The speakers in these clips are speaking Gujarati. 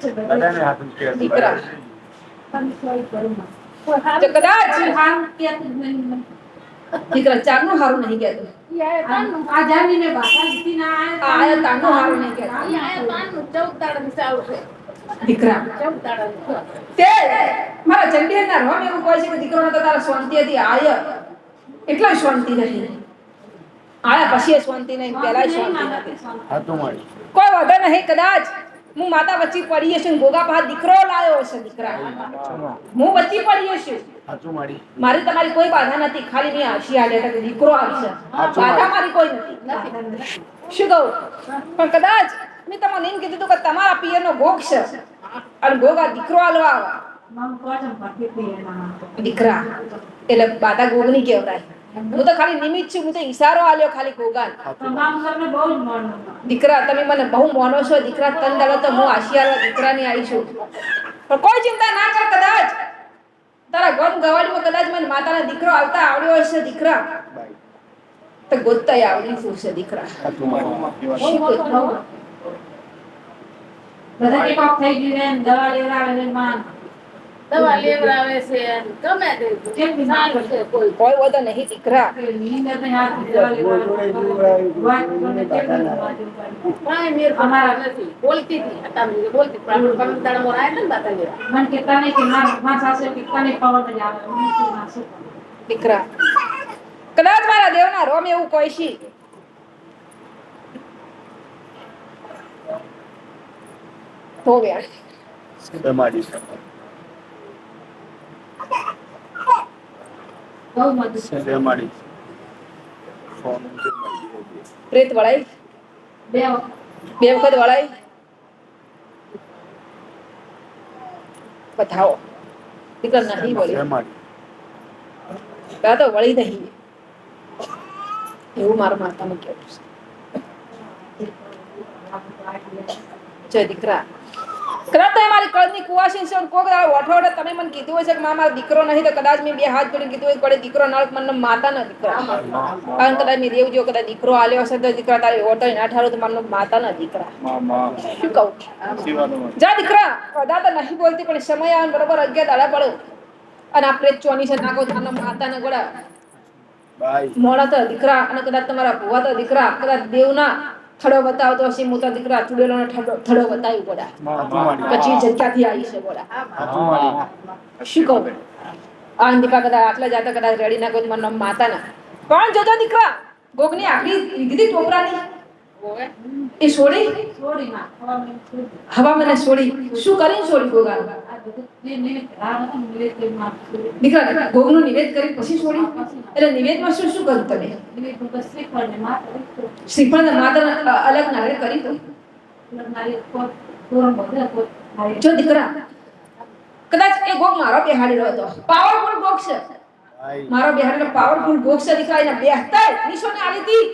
છે દીકરા. તો કદાચ હારું નહીં કહેતું દીધી ના આયા આ હારું નહીં કહેતું. ચૌદ છે. દીકરા. તે મારા ચંડિયાના રોમ એવું કહે છે કે દીકરોને તો તારા શાંતિ હતી આય. એટલા શાંતિ નહીં આયા પછી શાંતિ નહીં પહેલા શાંતિ નથી કોઈ વાંધો નહીં કદાચ હું માતા વચ્ચે પડી હશે ભોગા ગોગા પાસે દીકરો લાવ્યો હશે દીકરા. હું વચ્ચે પડી હશે. હાથું મારી. મારી તમારી કોઈ બાધા નથી. ખાલી મેં હાશી આલે કે દીકરો આવશે. બાધા મારી. કોઈ નથી. શું કહું? પણ કદાચ મેં તમને એમ કીધું હતું કે તમારા પિયરનો ભોગ છે. અને ગોગા દીકરો આલવા. દીકરા એટલે બાધા ગોગની કહેવાય. હું તો ખાલી નિમિત્ત છું હું તો ઈશારો આલ્યો ખાલી ગોગાન માનું. દીકરા તમે મને બહુ મોનો છો દીકરા તન દાડો તો હું આશીર્વાદ દીકરાની આવી છું પણ કોઈ ચિંતા ના કર કદાચ તારા ગમ ગવાડીમાં કદાચ મને માતાના દીકરો આવતા આવડ્યો હશે દીકરા તો ગોતતા આવડી ફૂટશે દીકરા. બધા એક ઓફ થઈ ગયું ને દવા લેવડાવે છે માં. દવા લેવડાવે છે ગમે તે. છે કોઈ. કોઈ વધો નહીં દીકરા. કાંઈ મેર અમારા નથી. બોલતી હતી. બોલતી પણ મોર ને બાતા લેવા મને કે કે પવન જ આવે. ના દીકરા કદાચ મારા દેવના રોમ એવું કોઈ છે તો ગયા મારી સોનું છે મારી પ્રેત વળાઈ? બે વખત. બે વખત વળાઈ? બતાવો દીકરા નહીં વળી. કા તો વળી નહીં. એવું મારા માતાનું કહેવું છે. જય દીકરા. કદાચ મારી કળની કુવાસી છે કોક વઠો વઠો તમે મને કીધું હશે કે મારા દીકરો નહીં તો કદાચ મેં બે હાથ જોડીને કીધું હોય પડે દીકરો ના મને માતા ન દીકરા. કારણ કદાચ મેં દેવ જો કદાચ દીકરો આલ્યો હશે તો દીકરા તારે ઓટો ના ઠારો તો મારો માતા ના દીકરા. શું કહું? જા દીકરા કદાચ નહીં બોલતી પણ સમય આવે બરોબર અગિયાર દાડા પડો. અને આપણે ચોની છે નાખો તાનો માતા ને ગોળા મોડા તો દીકરા અને કદાચ તમારા ભુવા તો દીકરા કદાચ દેવના. થડો બતાવતો હશે મોટા દીકરા તુડેલો થડો થડો બતાવ્યું ગોળા પછી જગ્યાથી આવી છે ગોળા શું કહું? આ દીપા કદાચ આટલા જાતા કદાચ રેડી ના કોઈ મને માતા ના પણ જોતો દીકરા? ગોગની આખરી વિગદી ટોપરાની? એ છોડી છોડી. હવા મને છોડી શું કરી છોડી ગોગાનું? દીકરા નિવેદ કરી પછી છોડી? એટલે નિવેદમાં શું શું કર્યું તમે? શ્રીફળ ને માતા અલગ કરી જો દીકરા કદાચ એ ગોગ મારો બેહાડેલો હતો. પાવરફુલ છે. મારો બેહાડેલો પાવરફુલ ભોગ છે દીકરા એને બેહતા નિશોની આલી હતી.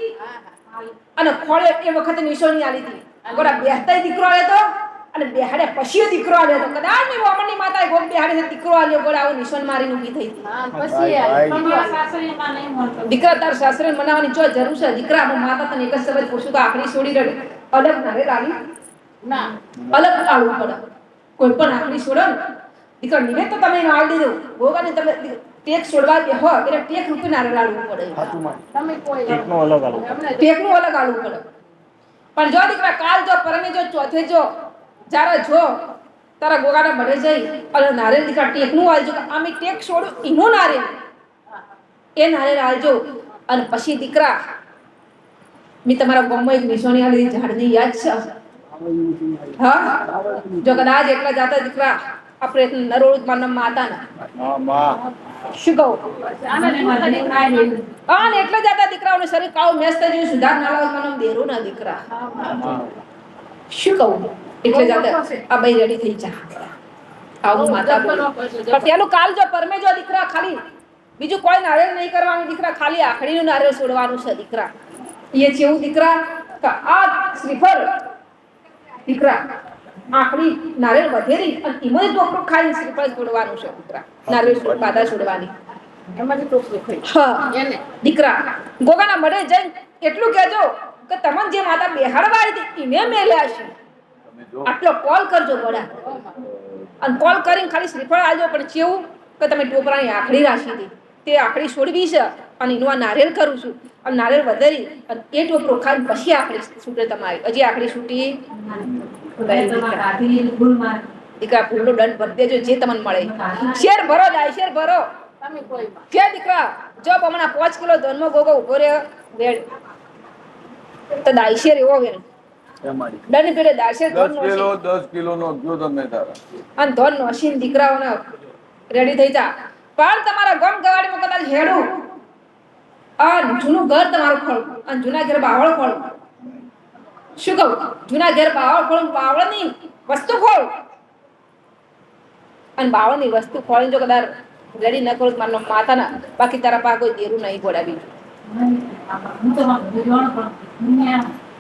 અને ખોળે એ વખતે નિશોની આલી હતી. ગોડા બેહતા દીકરો આલ્યો તો? અને બેહાડે પછી દીકરો આવ્યો તો કદાચ મેં વામણની માતાએ ગોગ બેહાડે દીકરો આવ્યો ગોળ આવું નિશન મારીને ઊભી થઈ હતી. મારા. દીકરા તાર સાસરે મનાવવાની જો જરૂર છે દીકરા હું માતા તને એક જ સમજ પૂછું તો આખરી છોડી રડે. અલગ ના રે રાણી ના. અલગ આળવું પડે. કોઈ પણ આખરી છોડો ને દીકરા નિવેદ તો તમે એનો આવી દીધું. ભોગાને તમે ટેક છોડવા દે હો એટલે ટેક રૂપે નારે લાડવું પડે. તમે કોઈ એકનો અલગ. અમને ટેકનું અલગ આલવું પડે. પણ જો દીકરા કાલ જો પરમે જો ચોથે જો જ્યારે જો તારા ગોગાના મરે જઈ અને નારેલ દીકરા ટેકનું આલજો કે આમ ટેક છોડું એનો નારિયેલ એ નારેલ આલજો અને પછી દીકરા મેં તમારા ગામમાં એક નિશાની આલી ઝાડની યાદ છે? હા? જો કદાચ એકલા જાતા દીકરા આપણે નરોળ માનવ માતાના. માં માં. શું કહું? અને. એટલે જાતા દીકરાઓને શરીર કાળું મેસ થઈ ગયું સુધાર ના લાવે દેરો દેરું ના દીકરા. શું કહું? એટલે જાતા આ ભાઈ રેડી થઈ જા. આવું માતા પણ પેલું કાલ જો પરમે જો દીકરા ખાલી બીજું કોઈ નારિયેળ નહીં કરવાનું દીકરા ખાલી આખડીનું નારિયેળ છોડવાનું છે દીકરા. એ જેવું દીકરા કે આ શ્રીફળ દીકરા આખડી નારિયેળ વધેરી અને એમાં જ ટોપરું ખાલી શ્રીફળ છોડવાનું છે દીકરા. નારિયેળ છોડ- બાધા છોડવાની. એમાંથી ટોકરું ખાઈ દીકરા ગોગાના મઢે જઈને એટલું કહેજો કે તમને જે માતા બેહાડવા આવી હતી એને મેલ્યા છે. આટલો કોલ કરજો ગોડા અને કોલ કરીને ખાલી શ્રીફળ આવજો પણ કેવું કે તમે ટોપરાની આખડી રાખી હતી. તે આખડી છોડવી છે અને એનું આ નારિયેલ કરું છું. અને નારિયેલ વધારી અને એ ટોપરો ખાલી પછી આખડી છૂટે તમારી. હજી આખડી છૂટી દીકરા ફૂલનો દંડ ભરી દેજો જે તમને મળે. શેર ભરો જાય શેર ભરો. તમે કોઈ માં. કે દીકરા જો હમણાં પાંચ કિલો ધનમો ગોગો ઊભો રહ્યો વેડ તો દાયશેર એવો વેડ એમાંય. દંડ પેડે દાયશેર દસ કિલો નોશી દસ કિલો નો ગયો તમે તારા. અને ધન નોશીને દીકરાઓને રેડી થઈ જા. પણ તમારા ગમ ગવાડીમાં કદાચ હેડું. આ જૂનું ઘર તમારું ખોળ. અને જૂના ઘેર બાવળ ખોળ. શું કહું? જૂના ઘેર બાવળ ખોળ બાવળની વસ્તુ ખોળ. અને બાવળની વસ્તુ ખોળીને જો કદાચ રેડી ન કરું મારો માતાના બાકી તારા પા કોઈ દેરું નહીં ગોળા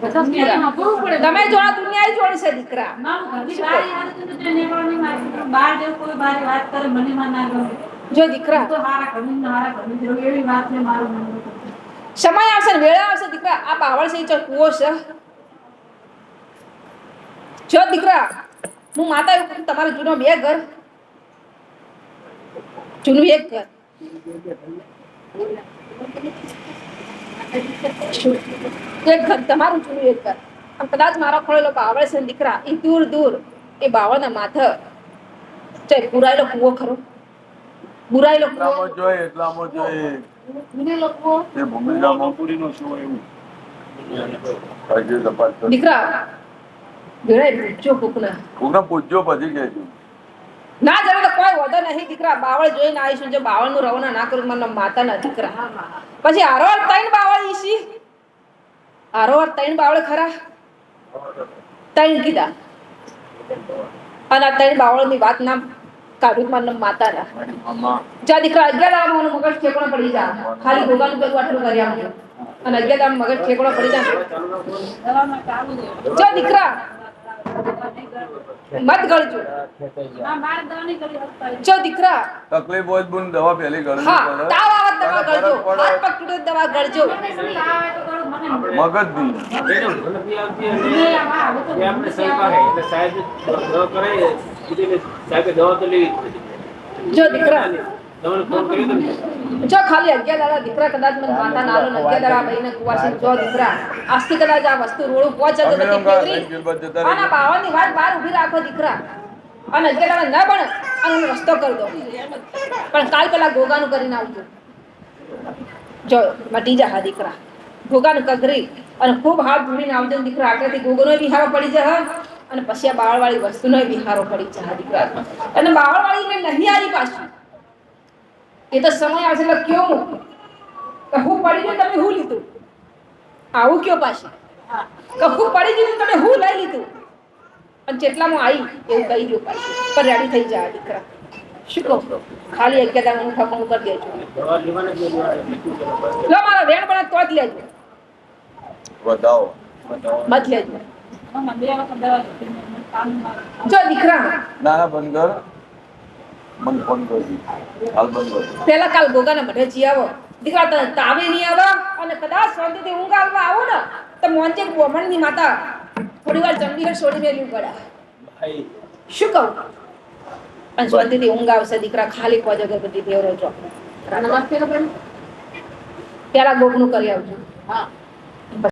પણ દુનિયા. તમે જોડી છે દીકરા. જો દીકરા. સમય આવશે ને વેળા આવશે દીકરા. આ બાવળ છે ચો કૂવો છે. જો દીકરા હું માતા એવું તમારું જૂનો બે ઘર. જૂનું એક ઘર. એક ઘર તમારું જૂનું એક ઘર. આમ કદાચ મારો ખોળેલો બાવળ છે દીકરા એ દૂર દૂર એ બાવળના માથે ચાલ પુરાયેલો કૂવો ખરો. પુરાયેલો કૂવો. જોઈએ એટલામાં જોઈએ. જૂને લોકો એ ભૂમિકામાં પૂરીનો શું એવું? હજી તપાસ કરો. દીકરા જોડાય પૂછજો કોકના. કોકના પૂછજો પછી કહેજો. ના જરૂર તો કોઈ વધો નહીં, દીકરા, બાવળ જોઈને આવીશું. જો બાવળનું રવના ના કરું મને માતાના દીકરા. પછી હારોવાર ત્રણ બાવળ ઈશી. હારોવાર ત્રણ બાવળ ખરા. ત્રણ કીધા. અને ત્રણ બાવળની વાત ના કાઢું મારા માતાના. મામા દીકરા અગિયાર આમ મગજ ઠેકણો પડી જા. ખાલી ભોગાનું પેલું આટલું કરી આપજો અને અગિયાર આમ મગજ ઠેકણો પડી જા. દવામાં જો દીકરા. મત ગળજો. જો દીકરા. તકલીફ હોય બુન દવા પહેલી ગળજો હા. તાવ આવે દવા ગળજો. હાથ પગ તૂટે દવા ગળજો. મગજ સરકાર એટલે સાહેબ દવા સાહેબે દવા તો લેવી જો દીકરા. ને? જો ખાલી અગિયાર દાડા દીકરા કદાચ મને માતા નાલો ને અગિયાર દાડા ભાઈને કુવાસી જો દીકરા આજથી કદાચ આ વસ્તુ રોડ પહોંચે તો નથી કેવરી આના બાવાની વાત બહાર ઊભી રાખો દીકરા. અને અગિયાર દાડા ના બને અને હું રસ્તો કરી દો પણ કાલ પેલા ગોગાનું કરીને આવજો. જો મટી જા હા દીકરા. ગોગાનું કગરી અને ખૂબ હાથ ધોઈને આવજો ને દીકરા. આગળથી ગોગોનો બિહારો પડી જાય અને પછી આ બાળવાળી વસ્તુનો બિહારો પડી જાય હા દીકરા. અને બાવળવાળી ને નહીં આવી પાછું. એ તો સમય આવશે એટલે કયો હું કે હું પડી ગયું તમે હું લીધું? આવું કયો પાછી? કે હું પડી ગયું તમે હું લઈ લીધું? અને જેટલામાં આવી એવું કહી દઉં પાછી. પણ રેડી થઈ જાય દીકરા. શું કહું? ખાલી અગિયાર હું ઠકણું કરી દેજો. લો મારા વેણ પણ તો જ લેજો. વધાવો મત લેજો. જો દીકરા. ના ના બંધ કર. મને ફોન કરજો. હાલ બંધ કરો. પેલા કાલ ગોગાને બધે જી આવો. દીકરા તને તાવે નહીં આવે. અને કદાચ શાંતિથી ઊંઘ આવવા આવો ને તો મોંચે બ્રાહ્મણની માતા થોડી વાર ચંડીગઢ છોડી પડ્યા ભાઈ. શું કહું? અને શાંતિથી ઊંઘ આવશે દીકરા ખાલી પોજ અગરબત્તી ફેરવો છો. નમસ્તે પેલા ગોગનું કરી આવજો. હા.